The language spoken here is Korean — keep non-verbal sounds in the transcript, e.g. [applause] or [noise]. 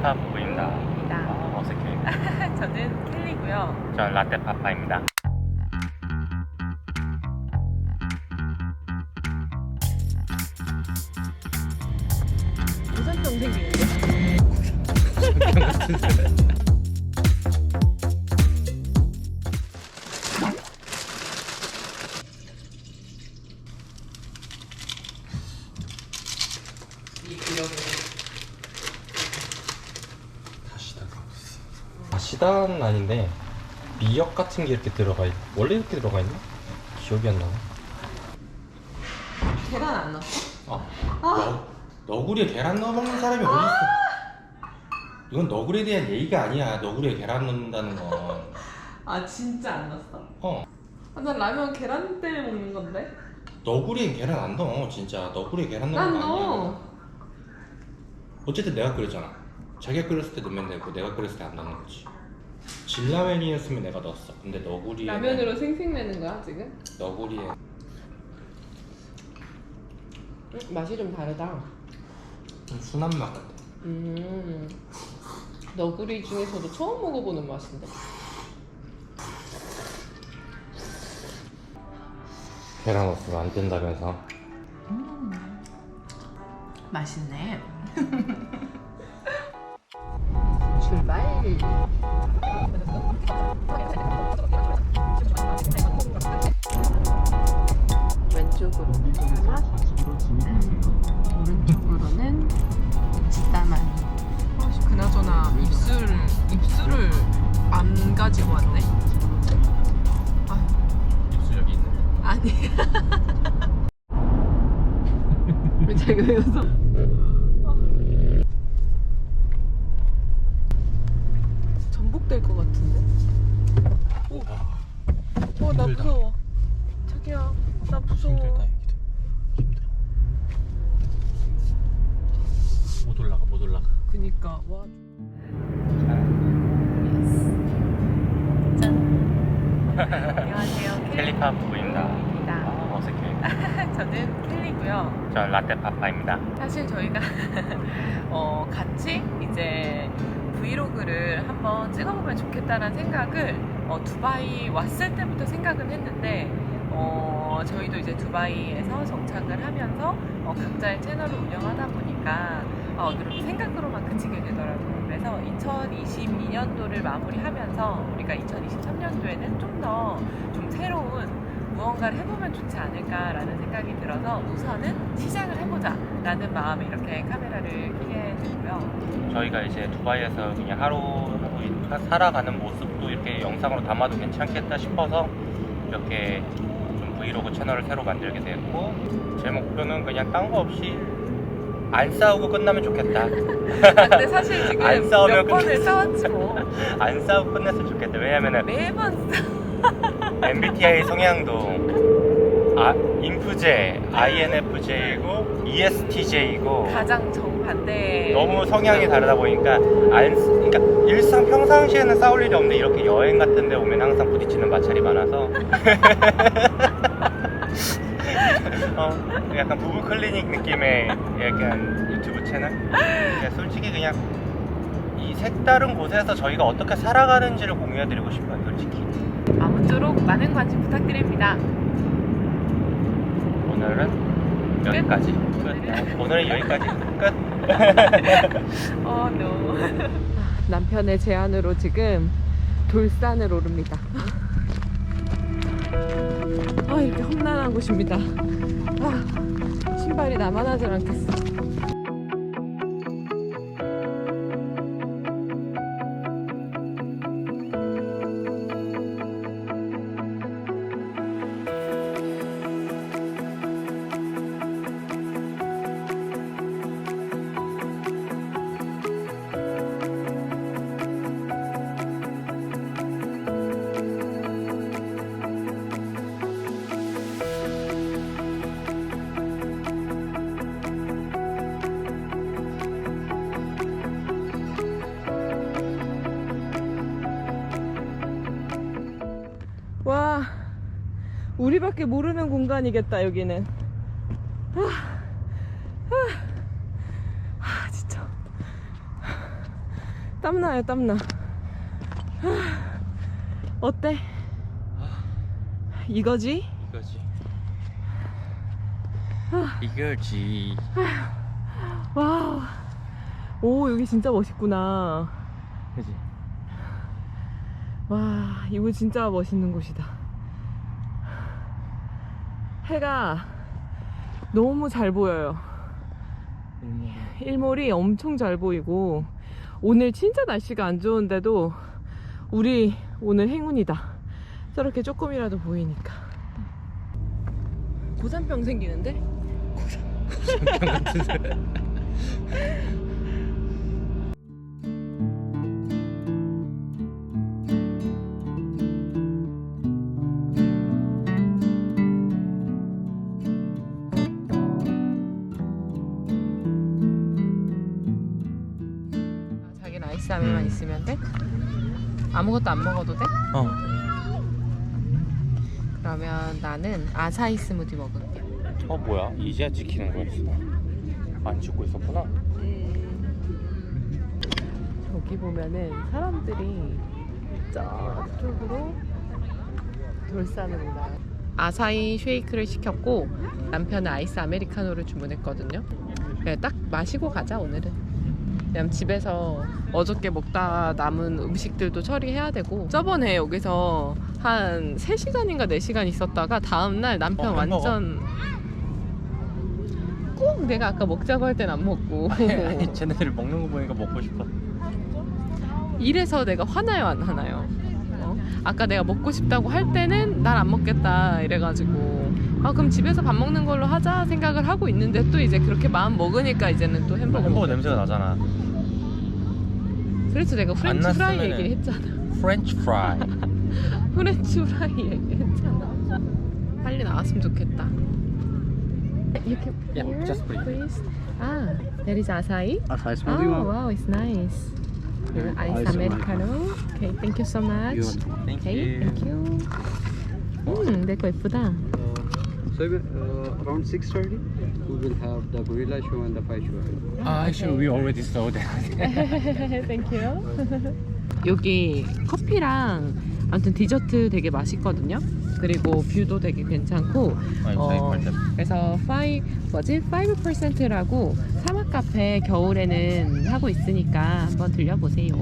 캘리파 부부입니다. 입니다. 아, 어색해. [laughs] 저는 켈리고요. 전 라떼 파파입니다. 고산병 생기는데. 다시다는 아닌데 미역 같은 게 이렇게 들어가 있. 원래 이렇게 들어가 있나? 기억이 안 나네. 계란 안 넣었어? 아. 너, 너구리에 계란 넣어 먹는 사람이 어디 있어? 이건 너구리에 대한 예의가 아니야. 너구리에 계란 넣는다는 건. 아 진짜 안 넣었어? 어. 아, 난 라면 계란 때문에 먹는 건데. 너구리에 계란 안 넣어. 진짜 너구리에 계란 난 넣는 거 아니야. 넣어. 어쨌든 내가 끓였잖아. 자기가 끓였을 때 넣으면 되고 내가 끓였을 때 안 넣는 거지. 진라면이었으면 내가 넣었어. 근데 너구리에 라면으로 생생내는 거야 지금? 너구리에 음, 맛이 좀 다르다. 좀 순한 맛 같아. 음. 너구리 중에서도 처음 먹어보는 맛인데. 계란 없으면 안 된다면서. 맛있네. [laughs] 왼쪽으로 하나, 오른쪽으로는 지다만. 그나저나 입술 입술을 안 가지고 왔네. 아, 여기 있는데. 아니. [laughs] [laughs] 왜 자기가 여기서? 전복될 것 같은데? 오, 어, 나 힘들다. 무서워. 자기야, 나 무서워. 힘들다 여기도. 힘들어. 못 올라가 못 올라가. 그니까 와. [laughs] 안녕하세요, 캘리파 부부입니다. 아, 어색해. [laughs] 저는 켈리고요. 전 라떼 파파입니다. 사실 저희가 [laughs] 어, 같이 이제 브이로그를 한번 찍어보면 좋겠다는 생각을 어, 두바이 왔을 때부터 생각은 했는데 어, 저희도 이제 두바이에서 정착을 하면서 어, 각자의 채널을 운영하다 보니까 어, 그렇게 생각으로만 그치게 되더라고요. 그래서 2022년도를 마무리하면서 우리가 2023년도에는 좀더좀 새로운 무언가를 해보면 좋지 않을까라는 생각이 들어서 우선은 시작을 해보자라는 마음에 이렇게 카메라를 켜게 됐고요. 저희가 이제 두바이에서 그냥 하루 살아가는 모습도 이렇게 영상으로 담아도 괜찮겠다 싶어서 이렇게 좀 브이로그 채널을 새로 만들게 됐고 제 목표는 그냥 딴 거 없이 안 싸우고 끝나면 좋겠다. 아, [laughs] 근데 사실 지금 안 싸우면 몇 번을. 싸웠지 뭐. 안 싸우고 끝냈으면 좋겠다. 왜냐면은 매번 싸- [laughs] MBTI 성향도 아, 인프제, INFJ이고 ESTJ이고 가장 정반대. 너무 성향이 다르다 보니까 안 쓰- 그러니까 일상 평상시에는 싸울 일이 없는데 이렇게 여행 같은 데 오면 항상 부딪히는 마찰이 많아서 [laughs] 어, 약간 부부 클리닉 느낌의 약간 유튜브 채널 그냥 솔직히 그냥 이 색다른 곳에서 저희가 어떻게 살아가는지를 공유해드리고 싶어요 솔직히 아무쪼록 많은 관심 부탁드립니다. 오늘은 여기까지 끝 오늘은 여기까지 끝 어, no. [laughs] 남편의 제안으로 지금 돌산을 오릅니다. 아, 이렇게 험난한 곳입니다. 아, 신발이 나만 하질 않겠어. 우리밖에 모르는 공간이겠다, 여기는. 아, 아, 아, 진짜. 땀나요, 땀나. 어때? 이거지? 이거지. 이거지. 와우. 오, 여기 진짜 멋있구나. 그지. 와, 이거 진짜 멋있는 곳이다. 해가 너무 잘 보여요. 일몰이 엄청 잘 보이고, 오늘 진짜 날씨가 안 좋은데도, 우리 오늘 행운이다. 저렇게 조금이라도 보이니까. 고산병 생기는데? 아, 자기는 아이 스 아메만 음. 있으면 돼? 아무것도 안 먹어도 돼? 어. 그러면 나는 아사히 스무디 먹을게. 어 뭐야? 이제야 지키는 거였어. 안 찍고 있었구나. 저기 보면은 사람들이 저쪽으로 돌산을 올라요. 아사히 쉐이크를 시켰고 남편은 아이스 아메리카노를 주문했거든요. 그냥 딱 마시고 가자 오늘은. 그냥 집에서 어저께 먹다 남은 음식들도 처리해야 되고 저번에 여기서 한 3시간인가 4시간 있었다가 다음날 남편 어, 안? 완전 꼭 내가 아까 먹자고 할 땐 안 먹고 [laughs] 아니, 아니 [laughs] 쟤네들 먹는 거 보니까 먹고 싶어. 이래서 내가 화나요 안 화나요? 어? 아까 내가 먹고 싶다고 할 때는 날 안 먹겠다 이래가지고 아 그럼 집에서 밥 먹는 걸로 하자 생각을 하고 있는데 또 이제 그렇게 마음 먹으니까 이제는 또 햄버거 햄버거 먹 냄새가 나잖아. 그래서 내가 프렌치 안 프라이 났으면은- 얘기를 했잖아 프렌치 프라이. 프렌치 프라이 얘기했잖아 빨리 나왔으면 좋겠다 You can Yeah, here, just please. please. Ah, there is acai. Acai Oh, smoothie, ma'am. wow, it's nice. Yeah, Ice ice americano. Okay, thank you so much. You want- Thank Okay, you. thank you. 음, 내거 예쁘다. Uh, so uh, around 6.30, we will have the gorilla show and the fight show. 아, actually we already saw that. thank you. 여기 커피랑 아무튼 디저트 되게 맛있거든요. 그리고 뷰도 되게 괜찮고 어. 그래서 5 뭐지 5%라고 사막 카페 겨울에는 하고 있으니까 한번 들려보세요.